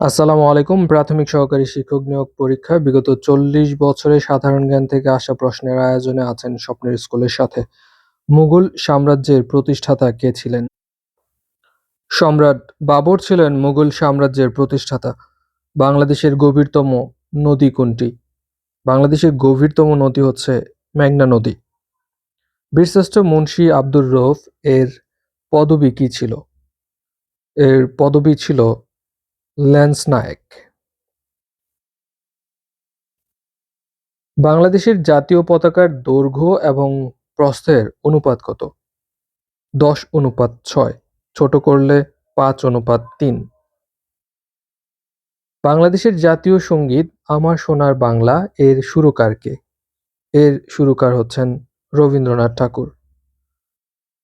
আসসালামু আলাইকুম। প্রাথমিক সহকারী শিক্ষক নিয়োগ পরীক্ষা। বিগত চল্লিশ বছরে সাধারণ জ্ঞান থেকে আসা প্রশ্নের আয়োজনে আছেন স্বপ্নের স্কুলের সাথে। মুঘল সাম্রাজ্যের প্রতিষ্ঠাতা কে ছিলেন? সম্রাট বাবর ছিলেন মুঘল সাম্রাজ্যের প্রতিষ্ঠাতা। বাংলাদেশের গভীরতম নদী কোনটি? বাংলাদেশের গভীরতম নদী হচ্ছে মেঘনা নদী। বীরশ্রেষ্ঠ মুন্সি আব্দুর রৌফ এর পদবী কি ছিল? এর পদবী ছিল ল্যান্স নায়েক। বাংলাদেশের জাতীয় পতাকার দৈর্ঘ্য এবং প্রস্থের অনুপাত কত? দশ অনুপাত ছয়, ছোট করলে পাঁচ অনুপাত তিন। বাংলাদেশের জাতীয় সংগীত আমার সোনার বাংলা, এর সুরকার কে? এর সুরকার হচ্ছেন রবীন্দ্রনাথ ঠাকুর।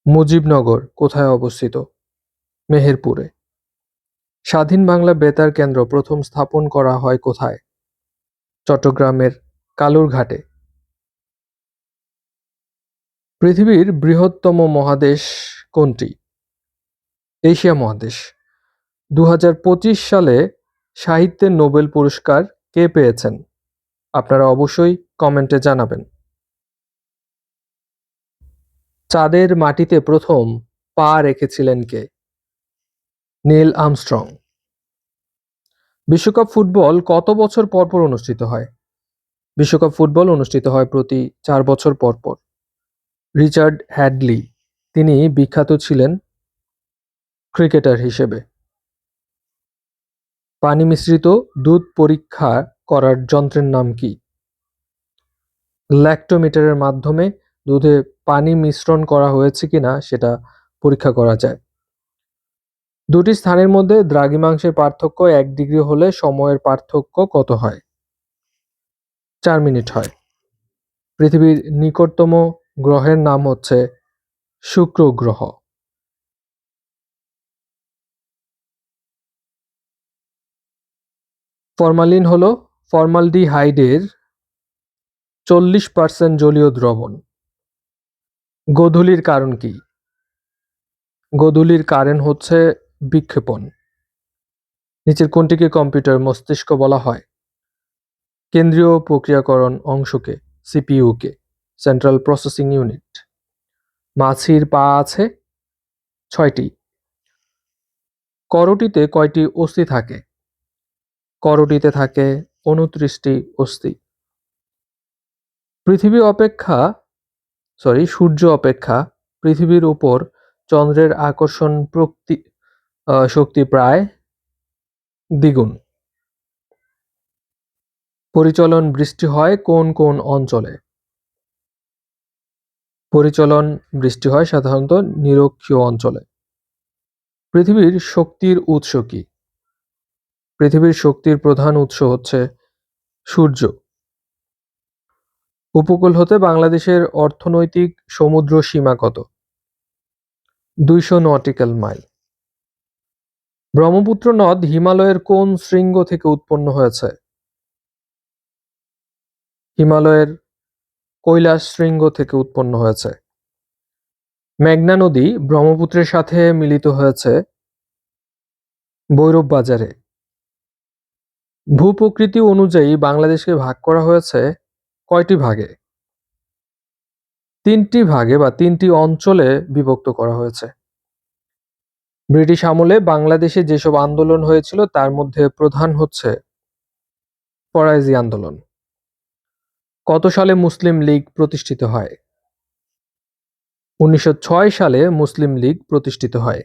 মুজিবনগর কোথায় অবস্থিত? মেহেরপুরে। স্বাধীন বাংলা বেতার কেন্দ্র প্রথম স্থাপন করা হয় কোথায়? চট্টগ্রামের কালুরঘাটে। পৃথিবীর বৃহত্তম মহাদেশ কোনটি? এশিয়া মহাদেশ। দু হাজার পঁচিশ সালে সাহিত্যের নোবেল পুরস্কার কে পেয়েছেন? আপনারা অবশ্যই কমেন্টে জানাবেন। চাঁদের মাটিতে প্রথম পা রেখেছিলেন কে? Neil Armstrong. বিশ্বকাপ ফুটবল কত বছর পর পর অনুষ্ঠিত হয়? বিশ্বকাপ ফুটবল অনুষ্ঠিত হয় প্রতি চার বছর পর পর। রিচার্ড হ্যাডলি, তিনি বিখ্যাত ছিলেন ক্রিকেটার হিসেবে। পানি মিশ্রিত দুধ পরীক্ষা করার যন্ত্রের নাম কি? ল্যাক্টোমিটারের মাধ্যমে দুধে পানি মিশ্রণ করা হয়েছে কিনা সেটা পরীক্ষা করা যায়। দুটি স্থানের মধ্যে দ্রাঘিমাংশের পার্থক্য এক ডিগ্রি হলে সময়ের পার্থক্য কত হয়? চার মিনিট হয়। পৃথিবীর নিকটতম গ্রহের নাম হচ্ছে শুক্র গ্রহ। ফরমালিন হলো ফর্মালডিহাইডের চল্লিশ পার্সেন্ট জলীয় দ্রবণ। গোধূলির কারণ কি? গোধূলির কারণ হচ্ছে বিক্ষেপণ। নিচের কোনটিকে কম্পিউটার মস্তিষ্ক বলা হয়। কেন্দ্রীয় প্রক্রিয়াকরণ অংশকে, সিপিইউকে সেন্ট্রাল প্রসেসিং ইউনিট মাছির পা আছে ছয়টি। করটিতে কয়টি অস্থি থাকে? করটিতে থাকে উনত্রিশটি অস্থি। পৃথিবী অপেক্ষা সরি সূর্য অপেক্ষা পৃথিবীর উপর চন্দ্রের আকর্ষণ শক্তি প্রায় দ্বিগুণ। পরিচলন বৃষ্টি হয় কোন কোন অঞ্চলে? পরিচলন বৃষ্টি হয় সাধারণত নিরক্ষীয় অঞ্চলে। পৃথিবীর শক্তির উৎস কি? পৃথিবীর শক্তির প্রধান উৎস হচ্ছে সূর্য। উপকূল হতে বাংলাদেশের অর্থনৈতিক সমুদ্র সীমা কত? দুইশো নটিক্যাল মাইল। ব্রহ্মপুত্র নদ হিমালয়ের কোন শৃঙ্গ থেকে উৎপন্ন হয়েছে? হিমালয়ের কৈলাস শৃঙ্গ থেকে উৎপন্ন হয়েছে। মেঘনা নদী ব্রহ্মপুত্রের সাথে মিলিত হয়েছে বৈরব বাজারে ভূপ্রকৃতি অনুযায়ী বাংলাদেশকে ভাগ করা হয়েছে কয়টি ভাগে? তিনটি ভাগে বা তিনটি অঞ্চলে বিভক্ত করা হয়েছে। ব্রিটিশ আমলে বাংলাদেশে যেসব আন্দোলন হয়েছিল, তার মধ্যে প্রধান হচ্ছে ফরাইজি আন্দোলন। কত সালে মুসলিম লীগ প্রতিষ্ঠিত হয়? উনিশশো ছয় সালে মুসলিম লীগ প্রতিষ্ঠিত হয়।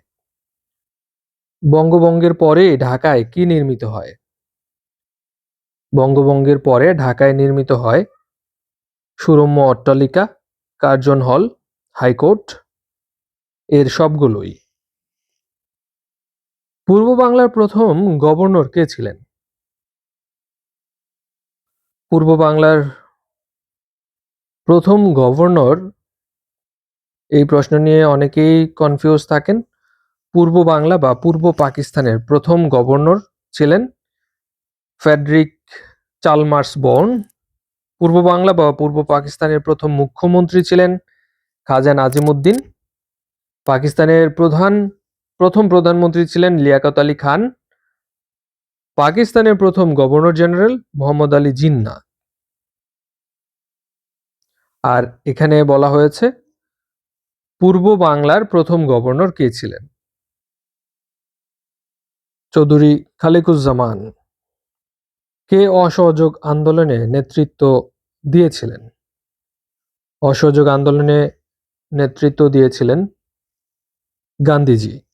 বঙ্গভঙ্গের পরে ঢাকায় কি নির্মিত হয়? বঙ্গভঙ্গের পরে ঢাকায় নির্মিত হয় সুরম্য অট্টালিকা, কার্জন হল, হাইকোর্ট, এর সবগুলোই। পূর্ব বাংলার প্রথম গভর্নর কে ছিলেন? পূর্ব বাংলার প্রথম গভর্নর এই প্রশ্ন নিয়ে অনেকেই কনফিউজ থাকেন। পূর্ব বাংলা বা পূর্ব পাকিস্তানের প্রথম গভর্নর ছিলেন ফেডরিক চালমার্স বর্ন। পূর্ব বাংলা বা পূর্ব পাকিস্তানের প্রথম মুখ্যমন্ত্রী ছিলেন খাজা নাজিমুদ্দিন। পাকিস্তানের প্রধান প্রথম প্রধানমন্ত্রী ছিলেন লিয়াকত আলী খান, পাকিস্তানের প্রথম গভর্নর জেনারেল মোহাম্মদ আলী জিন্না। আর এখানে বলা হয়েছে, পূর্ব বাংলার প্রথম গভর্নর কে ছিলেন? চৌধুরী খালিকুজ্জামান। কে অসহযোগ আন্দোলনে নেতৃত্ব দিয়েছিলেন? অসহযোগ আন্দোলনে নেতৃত্ব দিয়েছিলেন গান্ধীজি।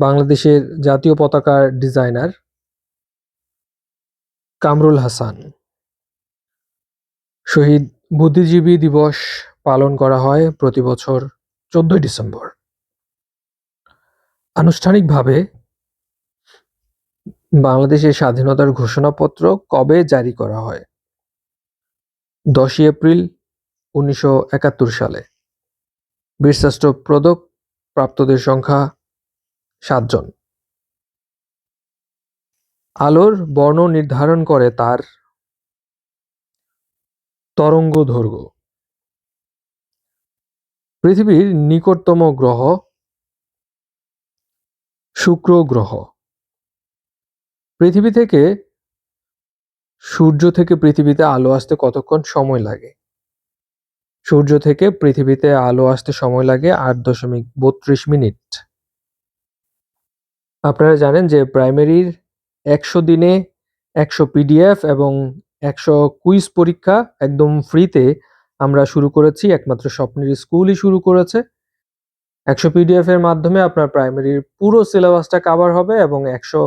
বাংলাদেশের জাতীয় পতাকার ডিজাইনার কামরুল হাসান। শহীদ বুদ্ধিজীবী দিবস পালন করা হয় প্রতি বছর চোদ্দই ডিসেম্বর। আনুষ্ঠানিকভাবে বাংলাদেশের স্বাধীনতার ঘোষণাপত্র কবে জারি করা হয়? দশই এপ্রিল উনিশশো একাত্তর সালে। বীরশ্রেষ্ঠ পদক প্রাপ্তদের সংখ্যা সাতজন। আলোর বর্ণ নির্ধারণ করে তার তরঙ্গ দৈর্ঘ্য পৃথিবীর নিকটতম গ্রহ শুক্র গ্রহ। পৃথিবী থেকে সূর্য থেকে পৃথিবীতে আলো আসতে কতক্ষণ সময় লাগে? সূর্য থেকে পৃথিবীতে আলো আসতে সময় লাগে আট দশমিক বত্রিশ মিনিট। আপনারা জানেন যে প্রাইমারির একশো দিনে একশো পিডিএফ এবং একশো কুইজ পরীক্ষা একদম ফ্রিতে আমরা শুরু করেছি, একমাত্র স্বপ্নের স্কুলই শুরু করেছে। একশো পিডিএফ এর মাধ্যমে আপনার প্রাইমারির পুরো সিলেবাসটা কাভার হবে এবং একশো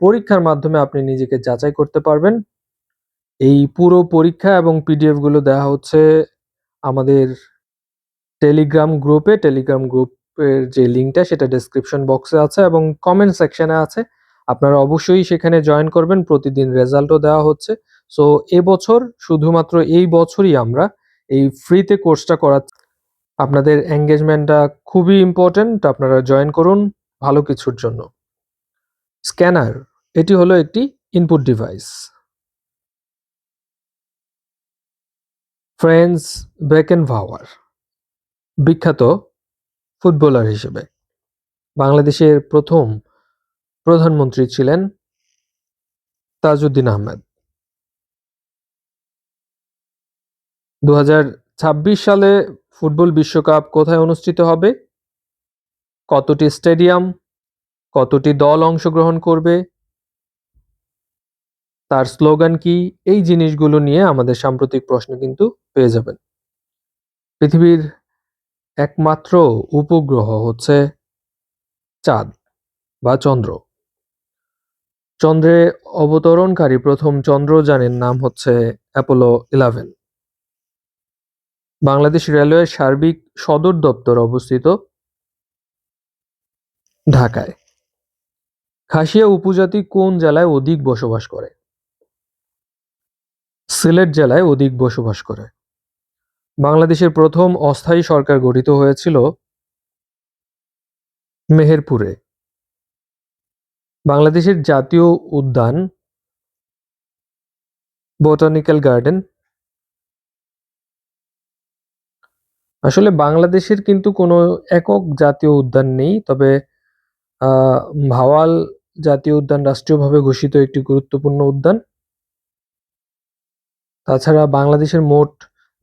পরীক্ষার মাধ্যমে আপনি নিজেকে যাচাই করতে পারবেন। এই পুরো পরীক্ষা এবং পিডিএফগুলো দেওয়া হচ্ছে আমাদের টেলিগ্রাম গ্রুপে, টেলিগ্রাম গ্রুপের যে লিঙ্কটা সেটা ডেসক্রিপশন বক্সে আছে এবং কমেন্ট সেকশনে আছে। আপনারা অবশ্যই সেখানে জয়েন করবেন, প্রতিদিন রেজাল্টও দেওয়া হচ্ছে। সো এবছর শুধুমাত্র এই বছরই আমরা এই ফ্রিতে কোর্সটা করাচ্ছি। আপনাদের এঙ্গেজমেন্টটা খুবই ইম্পর্টেন্ট আপনারা জয়েন করুন ভালো কিছুর জন্য। স্ক্যানার এটি হলো একটি input device Franz Beckenbauer বিখ্যাত ফুটবলার হিসেবে। বাংলাদেশের প্রথম প্রধানমন্ত্রী ছিলেন তাজউদ্দিন আহমেদ। দু হাজার ছাব্বিশ সালে ফুটবল বিশ্বকাপ কোথায় অনুষ্ঠিত হবে? কতটি স্টেডিয়াম, কতটি দল অংশগ্রহণ করবে? তার স্লোগান কি? এই জিনিসগুলো নিয়ে আমাদের সাম্প্রতিক প্রশ্ন কিন্তু পেয়ে যাবেন। পৃথিবীর একমাত্র উপগ্রহ হচ্ছে চাঁদ বা চন্দ্র। চন্দ্রে অবতরণকারী প্রথম চন্দ্রযানের নাম হচ্ছে অ্যাপোলো ইলেভেন। বাংলাদেশ রেলওয়ের সার্বিক সদর দপ্তর অবস্থিত ঢাকায়। খাসিয়া উপজাতি কোন জেলায় অধিক বসবাস করে? সিলেট জেলায় অধিক বসবাস করে। বাংলাদেশের প্রথম অস্থায়ী সরকার গঠিত হয়েছিল মেহেরপুরে। বাংলাদেশের জাতীয় উদ্যান, বোটানিক্যাল গার্ডেন। আসলে বাংলাদেশের কিন্তু কোনো একক জাতীয় উদ্যান নেই, তবে ভাওয়াল জাতীয় উদ্যান রাষ্ট্রীয়ভাবে ঘোষিত একটি গুরুত্বপূর্ণ উদ্যান। তাছাড়া বাংলাদেশের মোট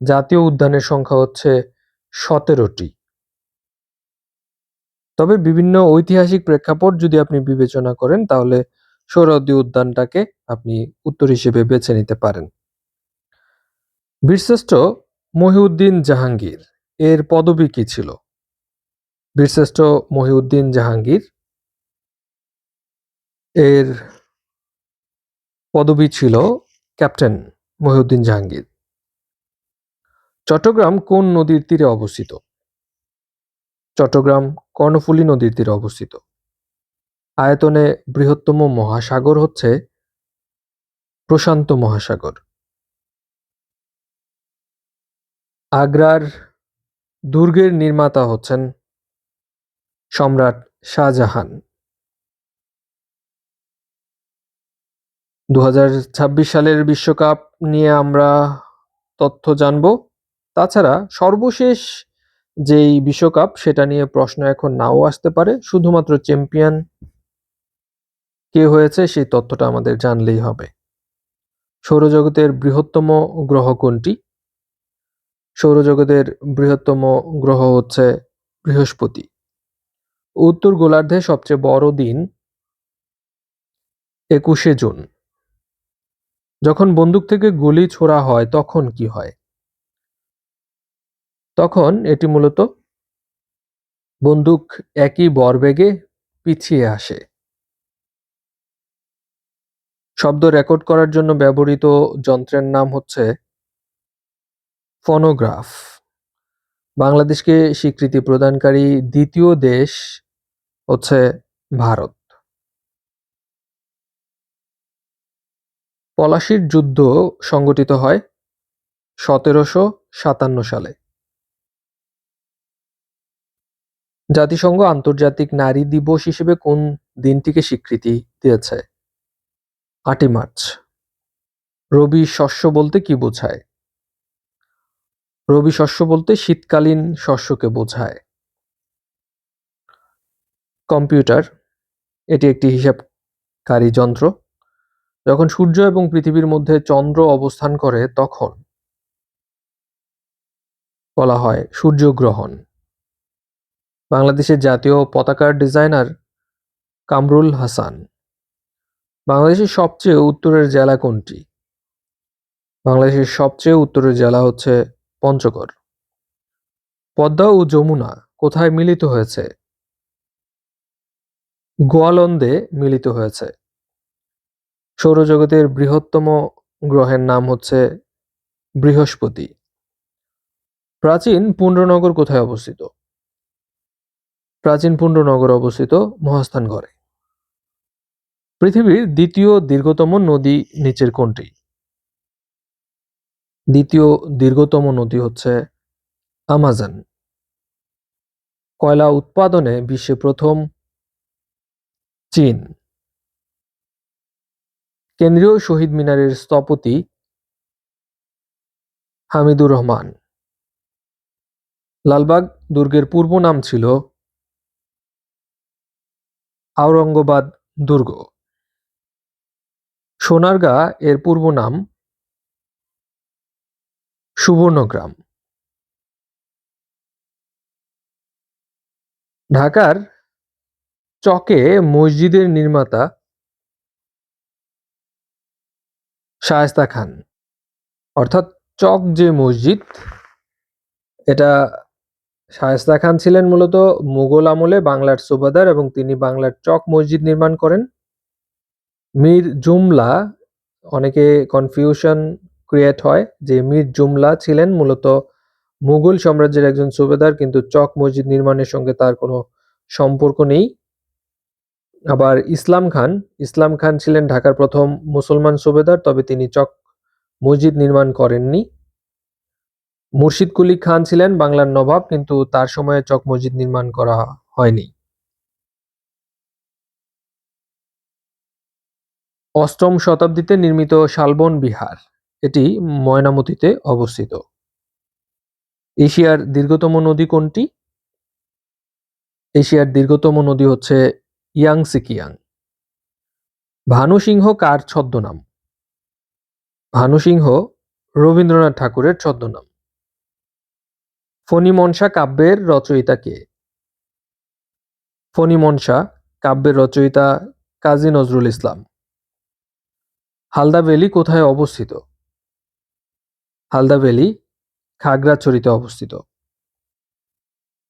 জাতীয় উদ্যানের সংখ্যা হচ্ছে সতেরোটি। তবে বিভিন্ন ঐতিহাসিক প্রেক্ষাপট যদি আপনি বিবেচনা করেন, তাহলে সোহরাওয়ার্দী উদ্যানটাকে আপনি উত্তর হিসেবে বেছে নিতে পারেন। বীরশ্রেষ্ঠ মহিউদ্দিন জাহাঙ্গীর, এর পদবী কি ছিল? বীরশ্রেষ্ঠ মহিউদ্দিন জাহাঙ্গীর, এর পদবী ছিল ক্যাপ্টেন মহিউদ্দিন জাহাঙ্গীর। চট্টগ্রাম কোন নদীর তীরে অবস্থিত? চট্টগ্রাম কর্ণফুলী নদীর তীরে অবস্থিত। আয়তনে বৃহত্তম মহাসাগর হচ্ছে প্রশান্ত মহাসাগর। আগ্রার দুর্গের নির্মাতা হচ্ছেন সম্রাট শাহজাহান। দু হাজার ছাব্বিশ সালের বিশ্বকাপ নিয়ে আমরা তথ্য জানব। তাছাড়া সর্বশেষ যেই বিশ্বকাপ, সেটা নিয়ে প্রশ্ন এখন নাও আসতে পারে। শুধুমাত্র চ্যাম্পিয়ন কে হয়েছে, সেই তথ্যটা আমাদের জানলেই হবে। সৌরজগতের বৃহত্তম গ্রহ কোনটি? সৌরজগতের বৃহত্তম গ্রহ হচ্ছে বৃহস্পতি। উত্তর গোলার্ধে সবচেয়ে বড় দিন একুশে জুন। যখন বন্দুক থেকে গুলি ছোড়া হয়, তখন কি হয়? তখন এটি মূলত বন্দুক একই বরবেগে পিছিয়ে আসে। শব্দ রেকর্ড করার জন্য ব্যবহৃত যন্ত্রের নাম হচ্ছে ফোনোগ্রাফ। বাংলাদেশকে স্বীকৃতি প্রদানকারী দ্বিতীয় দেশ হচ্ছে ভারত। পলাশির যুদ্ধ সংগঠিত হয় সতেরোশো সাতান্ন সালে। জাতিসংঘ আন্তর্জাতিক নারী দিবস হিসেবে কোন দিনটিকে স্বীকৃতি দিয়েছে? আটই মার্চ। রবি শস্য বলতে কি বোঝায়? রবি শস্য বলতে শীতকালীন শস্যকে বোঝায়। কম্পিউটার, এটি একটি হিসাবকারী যন্ত্র। যখন সূর্য এবং পৃথিবীর মধ্যে চন্দ্র অবস্থান করে, তখন বলা হয় সূর্যগ্রহণ। বাংলাদেশের জাতীয় পতাকার ডিজাইনার কামরুল হাসান। বাংলাদেশের সবচেয়ে উত্তরের জেলা কোনটি? বাংলাদেশের সবচেয়ে উত্তরের জেলা হচ্ছে পঞ্চগড়। পদ্মা ও যমুনা কোথায় মিলিত হয়েছে? গোয়ালন্দে মিলিত হয়েছে। সৌরজগতের বৃহত্তম গ্রহের নাম হচ্ছে বৃহস্পতি। প্রাচীন পুণ্ড্রনগর কোথায় অবস্থিত? প্রাচীন পুণ্ড্রনগর অবস্থিত মহাস্থানগড়ে পৃথিবীর দ্বিতীয় দীর্ঘতম নদী নিচের কোনটি? দ্বিতীয় দীর্ঘতম নদী হচ্ছে আমাজন। কয়লা উৎপাদনে বিশ্বে প্রথম চীন। কেন্দ্রীয় শহীদ মিনারের স্থপতি হামিদুর রহমান। লালবাগ দুর্গের পূর্ব নাম ছিল আওরঙ্গবাদ দুর্গ। সোনারগাঁ এর পূর্ব নাম সুবর্ণগ্রাম। ঢাকার চকে মসজিদের নির্মাতা শায়েস্তা খান। অর্থাৎ চক যে মসজিদ, এটা শায়েস্তা খান ছিলেন মূলত মুঘল আমলে বাংলার সুবাদার এবং তিনি বাংলার চক মসজিদ নির্মাণ করেন। মীর জুমলা, অনেকে কনফিউশন ক্রিয়েট হয় যে মীর জুমলা ছিলেন মূলত মুঘল সাম্রাজ্যের একজন সুবেদার, কিন্তু চক মসজিদ নির্মাণের সঙ্গে তার কোনো সম্পর্ক নেই। আবার ইসলাম খান ইসলাম খান ছিলেন ঢাকার প্রথম মুসলমান সুবেদার, তবে তিনি চক মসজিদ নির্মাণ করেননি। মুর্শিদ কুলি খান ছিলেন বাংলার নবাব, কিন্তু তার সময়ে চক মসজিদ নির্মাণ করা হয়নি। অষ্টম শতাব্দীতে নির্মিত শালবন বিহার, এটি ময়নামতিতে অবস্থিত। এশিয়ার দীর্ঘতম নদী কোনটি? এশিয়ার দীর্ঘতম নদী হচ্ছে ইয়াংসিকিয়াং। ভানু সিংহ কার ছদ্মনাম? ভানু সিংহ রবীন্দ্রনাথ ঠাকুরের ছদ্মনাম। ফণিমনসা কাব্যের রচয়িতা কে ফণিমনসা কাব্যের রচয়িতা কাজী নজরুল ইসলাম। হালদা ভ্যালি কোথায় অবস্থিত? হালদা ভ্যালি খাগড়াছড়িতে অবস্থিত।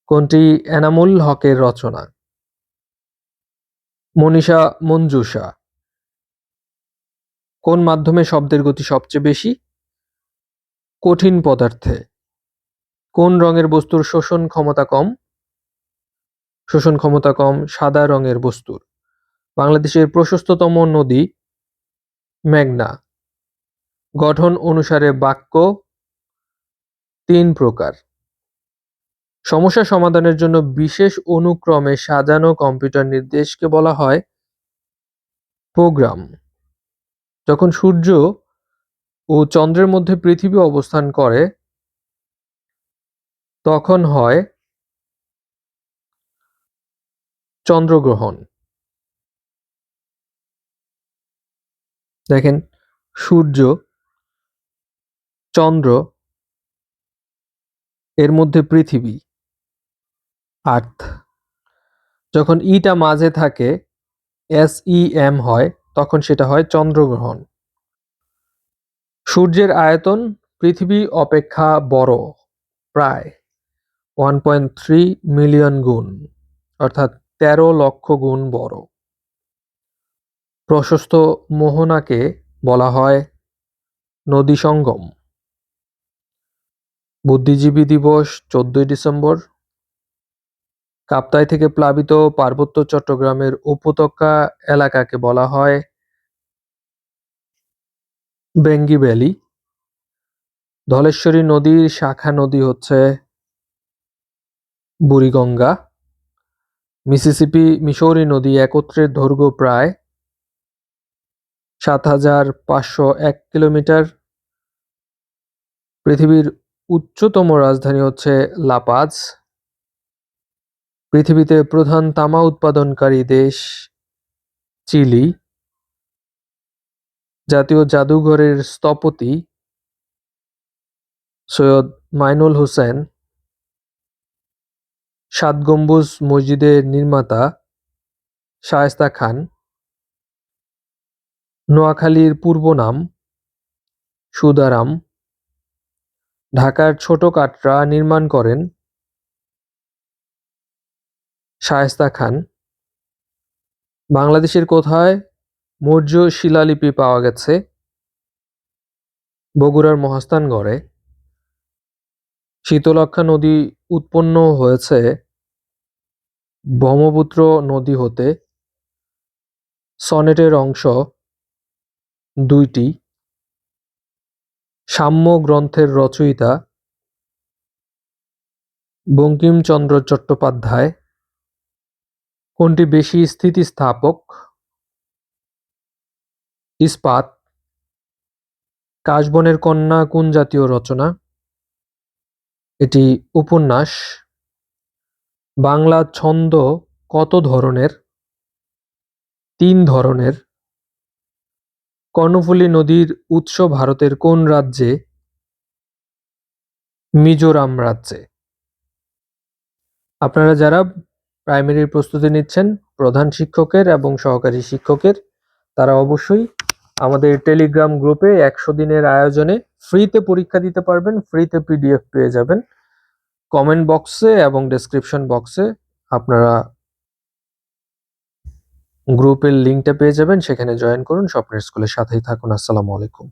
কোনটি এনামুল হকের রচনা? মনীষা মঞ্জুষা। কোন মাধ্যমে শব্দের গতি সবচেয়ে বেশি? কঠিন পদার্থে। কোন রঙের বস্তুর শোষণ ক্ষমতা কম? শোষণ ক্ষমতা কম সাদা রঙের বস্তুর। বাংলাদেশের প্রশস্ততম নদী মেঘনা। গঠন অনুসারে বাক্য তিন প্রকার। সমস্যা সমাধানের জন্য বিশেষ অনুক্রমে সাজানো কম্পিউটার নির্দেশকে বলা হয় প্রোগ্রাম। যখন সূর্য ও চন্দ্রের মধ্যে পৃথিবী অবস্থান করে তখন হয় চন্দ্রগ্রহণ। দেখেন, সূর্য, চন্দ্র এর মধ্যে পৃথিবী, আর্থ। যখন ইটা মাঝে থাকে, এস ই এম হয়, তখন সেটা হয় চন্দ্রগ্রহণ। সূর্যের আয়তন পৃথিবী অপেক্ষা বড়, প্রায়। ওয়ান পয়েন্ট থ্রি মিলিয়ন গুণ, অর্থাৎ তেরো লক্ষ গুণ বড়। প্রশস্ত মোহনাকে বলা হয় নদী সঙ্গম। বুদ্ধিজীবী দিবস চোদ্দই ডিসেম্বর। কাপ্তাই থেকে প্লাবিত পার্বত্য চট্টগ্রামের উপত্যকা এলাকাকে বলা হয় বেঙ্গি ভ্যালি। ধলেশ্বরী নদীর শাখা নদী হচ্ছে বুড়িগঙ্গা। মিসিসিপি মিসৌরি নদী একত্রের দৈর্ঘ্য প্রায় সাত হাজার পাঁচশো এক কিলোমিটার। পৃথিবীর উচ্চতম রাজধানী হচ্ছে লাপাজ। পৃথিবীতে প্রধান তামা উৎপাদনকারী দেশ চিলি। জাতীয় জাদুঘরের স্থপতি সৈয়দ মাইনুল হোসেন সাত গম্বুজ মসজিদের নির্মাতা শায়েস্তা খান। নোয়াখালীর পূর্ব নাম সুদারাম। ঢাকার ছোট কাটরা নির্মাণ করেন শায়েস্তা খান। বাংলাদেশের কোথায় মৌর্য শিলালিপি পাওয়া গেছে? বগুড়ার মহাস্থানগড়ে। শীতলক্ষা নদী উৎপন্ন হয়েছে ব্রহ্মপুত্র নদী হতে সনেটের অংশ দুইটি। সাম্য গ্রন্থের রচয়িতা বঙ্কিমচন্দ্র চট্টোপাধ্যায়। কোনটি বেশি স্থিতিস্থাপক? ইস্পাত। কাশবনের কন্যা কোন জাতীয় রচনা? এটি উপন্যাস। বাংলা ছন্দ কত ধরনের? তিন ধরনের। কর্ণফুলী নদীর উৎস ভারতের কোন রাজ্যে? মিজোরাম রাজ্যে। আপনারা যারা প্রাইমারির প্রস্তুতি নিচ্ছেন, প্রধান শিক্ষকের এবং সহকারী শিক্ষকের, তারা অবশ্যই আমাদের টেলিগ্রাম গ্রুপে একশো দিনের আয়োজনে ফ্রিতে পরীক্ষা দিতে পারবেন ফ্রিতে পিডিএফ পেয়ে যাবেন। কমেন্ট বক্সে এবং ডেসক্রিপশন বক্সে আপনারা গ্রুপের লিঙ্কটা পেয়ে যাবেন, সেখানে জয়েন করুন, স্বপ্নের স্কুলের সাথেই থাকুন। আসসালামু আলাইকুম।